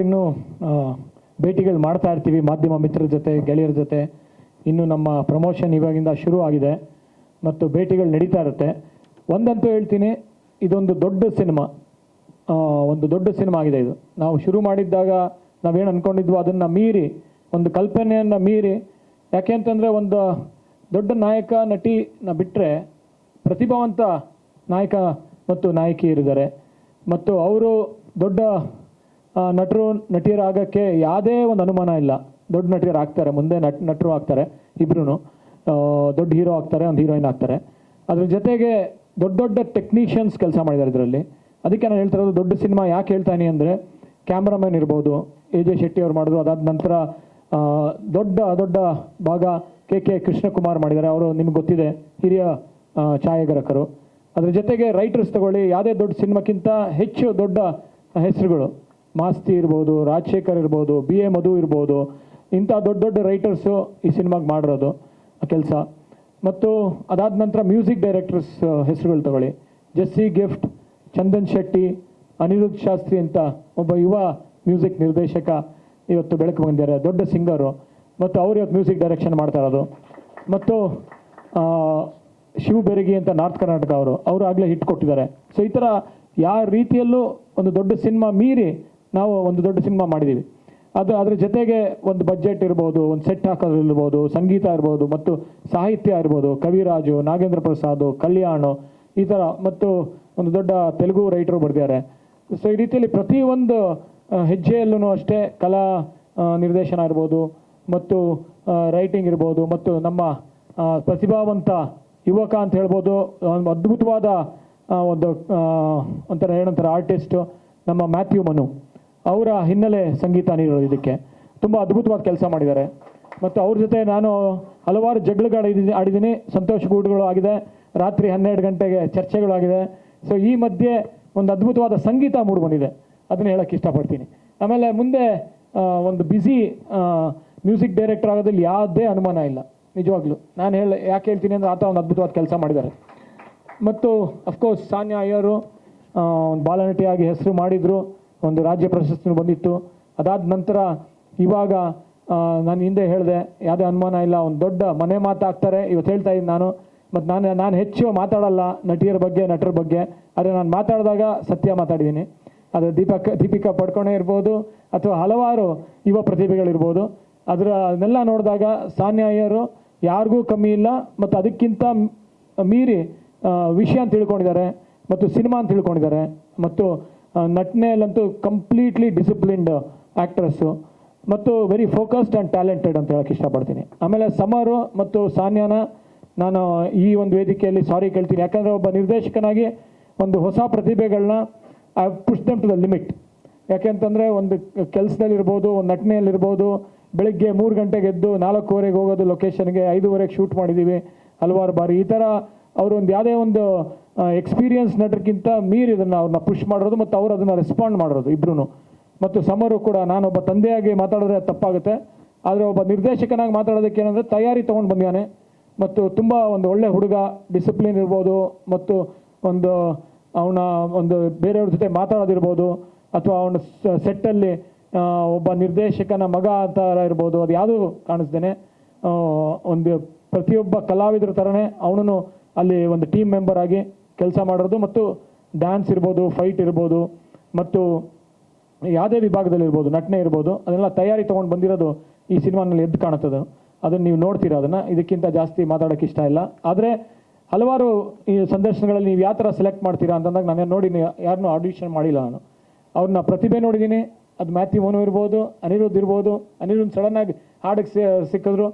ಇನ್ನು ಭೇಟಿಗಳು ಮಾಡ್ತಾ ಇರ್ತೀವಿ ಮಾಧ್ಯಮ ಮಿತ್ರರ ಜೊತೆ, ಗೆಳೆಯರ ಜೊತೆ. ಇನ್ನು ನಮ್ಮ ಪ್ರಮೋಷನ್ ಇವಾಗಿಂದ ಶುರು ಆಗಿದೆ ಮತ್ತು ಭೇಟಿಗಳು ನಡೀತಾ ಇರುತ್ತೆ. ಒಂದಂತೂ ಹೇಳ್ತೀನಿ, ಇದೊಂದು ದೊಡ್ಡ ಸಿನಿಮಾ. ಒಂದು ದೊಡ್ಡ ಸಿನಿಮಾ ಆಗಿದೆ ಇದು. ನಾವು ಶುರು ಮಾಡಿದ್ದಾಗ ನಾವೇನು ಅಂದ್ಕೊಂಡಿದ್ವೋ ಅದನ್ನು ಮೀರಿ, ಒಂದು ಕಲ್ಪನೆಯನ್ನು ಮೀರಿ, ಯಾಕೆ ಅಂತಂದರೆ ಒಂದು ದೊಡ್ಡ ನಾಯಕ, ನಟಿನ ಬಿಟ್ಟರೆ ಪ್ರತಿಭಾವಂತ ನಾಯಕ ಮತ್ತು ನಾಯಕಿಯರಿದ್ದಾರೆ ಮತ್ತು ಅವರು ದೊಡ್ಡ ನಟರು ನಟಿಯರಾಗಕ್ಕೆ ಯಾವುದೇ ಒಂದು ಅನುಮಾನ ಇಲ್ಲ. ದೊಡ್ಡ ನಟಿಯರು ಆಗ್ತಾರೆ, ಮುಂದೆ ನಟ್, ನಟರು ಆಗ್ತಾರೆ ಇಬ್ರು ದೊಡ್ಡ ಹೀರೋ ಆಗ್ತಾರೆ, ಒಂದು ಹೀರೋಯಿನ್ ಆಗ್ತಾರೆ. ಅದ್ರ ಜೊತೆಗೆ ದೊಡ್ಡ ದೊಡ್ಡ ಟೆಕ್ನಿಷಿಯನ್ಸ್ ಕೆಲಸ ಮಾಡಿದ್ದಾರೆ ಇದರಲ್ಲಿ. ಅದಕ್ಕೆ ನಾನು ಹೇಳ್ತಾ ಇರೋದು, ದೊಡ್ಡ ಸಿನಿಮಾ ಯಾಕೆ ಹೇಳ್ತಾನೆ ಅಂದರೆ ಕ್ಯಾಮ್ರಾಮನ್ ಇರ್ಬೋದು ಎ ಜೆ ಶೆಟ್ಟಿ ಅವ್ರು ಮಾಡಿದ್ರು, ಅದಾದ ನಂತರ ದೊಡ್ಡ ದೊಡ್ಡ ಭಾಗ ಕೆ ಕೆ ಕೃಷ್ಣಕುಮಾರ್ ಮಾಡಿದ್ದಾರೆ. ಅವರು ನಿಮ್ಗೆ ಗೊತ್ತಿದೆ, ಹಿರಿಯ ಛಾಯಾಗ್ರಾಹಕರು. ಅದ್ರ ಜೊತೆಗೆ ರೈಟರ್ಸ್ ತಗೊಳ್ಳಿ, ಯಾವುದೇ ದೊಡ್ಡ ಸಿನಿಮಾಕ್ಕಿಂತ ಹೆಚ್ಚು ದೊಡ್ಡ ಹೆಸರುಗಳು. ಮಾಸ್ತಿ ಇರ್ಬೋದು, ರಾಜಶೇಖರ್ ಇರ್ಬೋದು, ಬಿ ಎ ಮಧು ಇರ್ಬೋದು, ಇಂಥ ದೊಡ್ಡ ದೊಡ್ಡ ರೈಟರ್ಸು ಈ ಸಿನಿಮಾಗೆ ಮಾಡಿರೋದು, ಆ ಕೆಲಸ. ಮತ್ತು ಅದಾದ ನಂತರ ಮ್ಯೂಸಿಕ್ ಡೈರೆಕ್ಟರ್ಸ್ ಹೆಸರುಗಳು ತಗೊಳ್ಳಿ. ಜೆಸ್ಸಿ, ಗಿಫ್ಟ್, ಚಂದನ್ ಶೆಟ್ಟಿ, ಅನಿರುದ್ಧ ಶಾಸ್ತ್ರಿ ಅಂತ ಒಬ್ಬ ಯುವ ಮ್ಯೂಸಿಕ್ ನಿರ್ದೇಶಕ ಇವತ್ತು ಬೆಳಕು ಬಂದಿದ್ದಾರೆ. ದೊಡ್ಡ ಸಿಂಗರು ಮತ್ತು ಅವ್ರು ಇವತ್ತು ಮ್ಯೂಸಿಕ್ ಡೈರೆಕ್ಷನ್ ಮಾಡ್ತಾ ಇರೋದು. ಮತ್ತು ಶಿವ ಬೆರಗಿ ಅಂತ ನಾರ್ತ್ ಕರ್ನಾಟಕ ಅವರು ಅವರು ಆಗಲೇ ಹಿಟ್ ಕೊಟ್ಟಿದ್ದಾರೆ. ಸೊ ಈ ಥರ ಯಾವ ರೀತಿಯಲ್ಲೂ ಒಂದು ದೊಡ್ಡ ಸಿನಿಮಾ ಮೀರಿ ನಾವು ಒಂದು ದೊಡ್ಡ ಸಿನಿಮಾ ಮಾಡಿದ್ದೀವಿ. ಅದು ಅದರ ಜೊತೆಗೆ ಒಂದು ಬಜೆಟ್ ಇರ್ಬೋದು, ಒಂದು ಸೆಟ್ ಹಾಕೋದಿರ್ಬೋದು ಸಂಗೀತ ಇರ್ಬೋದು, ಮತ್ತು ಸಾಹಿತ್ಯ ಇರ್ಬೋದು, ಕವಿರಾಜು, ನಾಗೇಂದ್ರ ಪ್ರಸಾದ್, ಕಲ್ಯಾಣ್ ಈ ಥರ ಮತ್ತು ಒಂದು ದೊಡ್ಡ ತೆಲುಗು ರೈಟರು ಬರೆದಿದ್ದಾರೆ. ಸೊ ಈ ರೀತಿಯಲ್ಲಿ ಪ್ರತಿಯೊಂದು ಹೆಜ್ಜೆಯಲ್ಲೂ ಅಷ್ಟೇ ಕಲಾ ನಿರ್ದೇಶನ ಇರ್ಬೋದು, ಮತ್ತು ರೈಟಿಂಗ್ ಇರ್ಬೋದು, ಮತ್ತು ನಮ್ಮ ಪ್ರತಿಭಾವಂತ ಯುವಕ ಅಂತ ಹೇಳ್ಬೋದು, ಒಂದು ಅದ್ಭುತವಾದ ಒಂದು ಒಂಥರ ಏನಂತಾರೆ ಆರ್ಟಿಸ್ಟು ನಮ್ಮ ಮ್ಯಾಥ್ಯೂ ಮನು ಅವರ ಹಿನ್ನೆಲೆ ಸಂಗೀತ ನೀಡೋದು ಇದಕ್ಕೆ ತುಂಬ ಅದ್ಭುತವಾದ ಕೆಲಸ ಮಾಡಿದ್ದಾರೆ. ಮತ್ತು ಅವ್ರ ಜೊತೆ ನಾನು ಹಲವಾರು ಜಗಳಗಳು ಆಡಿದ್ದೀನಿ ಸಂತೋಷ ಗೂಡುಗಳು ಆಗಿದೆ. ರಾತ್ರಿ ಹನ್ನೆರಡು ಗಂಟೆಗೆ ಚರ್ಚೆಗಳು ಆಗಿದೆ. ಸೊ ಈ ಮಧ್ಯೆ ಒಂದು ಅದ್ಭುತವಾದ ಸಂಗೀತ ಮೂಡಿಬಂದಿದೆ ಅದನ್ನು ಹೇಳೋಕ್ಕೆ ಇಷ್ಟಪಡ್ತೀನಿ. ಆಮೇಲೆ ಮುಂದೆ ಒಂದು ಬ್ಯುಸಿ ಮ್ಯೂಸಿಕ್ ಡೈರೆಕ್ಟರ್ ಆಗೋದ್ರಲ್ಲಿ ಯಾವುದೇ ಅನುಮಾನ ಇಲ್ಲ. ನಿಜವಾಗ್ಲೂ. ನಾನು ಹೇಳ ಯಾಕೆ ಹೇಳ್ತೀನಿ ಅಂದರೆ ಆತ ಒಂದು ಅದ್ಭುತವಾದ ಕೆಲಸ ಮಾಡಿದ್ದಾರೆ. ಮತ್ತು ಅಫ್ಕೋರ್ಸ್ ಸಾನ್ಯಾ ಅಯ್ಯರು ಒಂದು ಬಾಲನಟಿಯಾಗಿ ಹೆಸರು ಮಾಡಿದರು. ಒಂದು ರಾಜ್ಯ ಪ್ರಶಸ್ತಿ ಬಂದಿತ್ತು. ಅದಾದ ನಂತರ ಇವಾಗ ನಾನು ಹಿಂದೆ ಹೇಳಿದೆ, ಯಾವುದೇ ಅನುಮಾನ ಇಲ್ಲ, ಒಂದು ದೊಡ್ಡ ಮನೆ ಮಾತಾಗ್ತಾರೆ ಇವತ್ತು ಹೇಳ್ತಾ ಇದ್ದೀನಿ ನಾನು. ಮತ್ತು ನಾನು ನಾನು ಹೆಚ್ಚು ಮಾತಾಡಲ್ಲ ನಟಿಯರ ಬಗ್ಗೆ, ನಟರ ಬಗ್ಗೆ. ಆದರೆ ನಾನು ಮಾತಾಡಿದಾಗ ಸತ್ಯ ಮಾತಾಡಿದ್ದೀನಿ. ಅದು ದೀಪಕ್, ದೀಪಿಕಾ ಪಡ್ಕೊಣೆ ಇರ್ಬೋದು, ಅಥವಾ ಹಲವಾರು ಯುವ ಪ್ರತಿಭೆಗಳಿರ್ಬೋದು. ಅದರ, ಅದನ್ನೆಲ್ಲ ನೋಡಿದಾಗ ಸಾನ್ಯಾಯರು ಯಾರಿಗೂ ಕಮ್ಮಿ ಇಲ್ಲ ಮತ್ತು ಅದಕ್ಕಿಂತ ಮೀರಿ ವಿಷಯ ಅಂತ ತಿಳ್ಕೊಂಡಿದ್ದಾರೆ, ಮತ್ತು ಸಿನಿಮಾ ಅಂತ ತಿಳ್ಕೊಂಡಿದ್ದಾರೆ. ಮತ್ತು ನಟನೆಯಲ್ಲಂತೂ ಕಂಪ್ಲೀಟ್ಲಿ ಡಿಸಿಪ್ಲಿನ್ಡ್ ಆ್ಯಕ್ಟ್ರೆಸ್ಸು ಮತ್ತು ವೆರಿ ಫೋಕಸ್ಡ್ ಆ್ಯಂಡ್ ಟ್ಯಾಲೆಂಟೆಡ್ ಅಂತ ಹೇಳಕ್ಕೆ ಇಷ್ಟಪಡ್ತೀನಿ. ಆಮೇಲೆ ಸಮರು ಮತ್ತು ಸಾನ್ಯಾನ, ನಾನು ಈ ಒಂದು ವೇದಿಕೆಯಲ್ಲಿ ಸಾರಿ ಕೇಳ್ತೀನಿ. ಯಾಕಂದರೆ ಒಬ್ಬ ನಿರ್ದೇಶಕನಾಗಿ ಒಂದು ಹೊಸ ಪ್ರತಿಭೆಗಳನ್ನ I push them to the limit ಯಾಕೆಂತಂದರೆ ಒಂದು ಕೆಲಸದಲ್ಲಿರ್ಬೋದು, ಒಂದು ನಟನೆಯಲ್ಲಿರ್ಬೋದು, ಬೆಳಗ್ಗೆ ಮೂರು ಗಂಟೆಗೆ ಎದ್ದು ನಾಲ್ಕೂವರೆಗೆ ಹೋಗೋದು ಲೊಕೇಶನ್ಗೆ ಐದೂವರೆಗೆ ಶೂಟ್ ಮಾಡಿದ್ದೀವಿ ಹಲವಾರು ಬಾರಿ. ಈ ಥರ ಅವರು ಒಂದು ಯಾವುದೇ ಒಂದು ಎಕ್ಸ್ಪೀರಿಯನ್ಸ್ ನಟರಿಗಿಂತ ಮೀರಿ ಇದನ್ನು ಅವ್ರನ್ನ ಪುಷ್ ಮಾಡಿರೋದು ಮತ್ತು ಅವರು ಅದನ್ನು ರೆಸ್ಪಾಂಡ್ ಮಾಡಿರೋದು ಇಬ್ರು ಮತ್ತು ಸಮರು ಕೂಡ ನಾನೊಬ್ಬ ತಂದೆಯಾಗಿ ಮಾತಾಡಿದ್ರೆ ತಪ್ಪಾಗುತ್ತೆ. ಆದರೆ ಒಬ್ಬ ನಿರ್ದೇಶಕನಾಗಿ ಮಾತಾಡೋದಕ್ಕೆ ಏನಂದರೆ ತಯಾರಿ ತೊಗೊಂಡು ಬಂದಿದ್ದಾನೆ ಮತ್ತು ತುಂಬ ಒಂದು ಒಳ್ಳೆ ಹುಡುಗ ಡಿಸಿಪ್ಲಿನ್ ಇರ್ಬೋದು ಮತ್ತು ಒಂದು ಅವನ ಒಂದು ಬೇರೆಯವ್ರ ಜೊತೆ ಮಾತಾಡೋದಿರ್ಬೋದು ಅಥವಾ ಅವನ ಸೆಟ್ಟಲ್ಲಿ ಒಬ್ಬ ನಿರ್ದೇಶಕನ ಮಗ ಅಂತ ಇರ್ಬೋದು. ಅದು ಯಾವುದೂ ಕಾಣಿಸ್ತೇನೆ ಒಂದು ಪ್ರತಿಯೊಬ್ಬ ಕಲಾವಿದರ ಥರನೇ ಅವನು ಅಲ್ಲಿ ಒಂದು ಟೀಮ್ ಮೆಂಬರ್ ಆಗಿ ಕೆಲಸ ಮಾಡೋದು ಮತ್ತು ಡ್ಯಾನ್ಸ್ ಇರ್ಬೋದು ಫೈಟ್ ಇರ್ಬೋದು ಮತ್ತು ಯಾವುದೇ ವಿಭಾಗದಲ್ಲಿ ಇರ್ಬೋದು, ನಟನೆ ಇರ್ಬೋದು ಅದನ್ನೆಲ್ಲ ತಯಾರಿ ತೊಗೊಂಡು ಬಂದಿರೋದು ಈ ಸಿನಿಮಾನಲ್ಲಿ ಎದ್ದು ಕಾಣುತ್ತದೆ. ಅದನ್ನು ನೀವು ನೋಡ್ತೀರಾ ಅದನ್ನು? ಇದಕ್ಕಿಂತ ಜಾಸ್ತಿ ಮಾತಾಡೋಕ್ಕೆ ಇಷ್ಟ ಇಲ್ಲ. ಆದರೆ ಹಲವಾರು ಈ ಸಂದರ್ಶನಗಳಲ್ಲಿ ನೀವು ಯಾವ ಥರ ಸೆಲೆಕ್ಟ್ ಮಾಡ್ತೀರಾ ಅಂತಂದಾಗ ನಾನು ನೋಡಿ ಯಾರನ್ನೂ ಆಡಿಷನ್ ಮಾಡಿಲ್ಲ ನಾನು. ಅವ್ರನ್ನ ಪ್ರತಿಭೆ ನೋಡಿದ್ದೀನಿ. ಅದು ಮ್ಯಾಥ್ಯೂ ಮೋನು ಇರ್ಬೋದು, ಅನಿರುದ್ಧ ಇರ್ಬೋದು, ಅನಿರುದ್ಧ ಸಡನ್ನಾಗಿ ಹಾಡಿಗೆ ಸಿಕ್ಕಿದ್ರು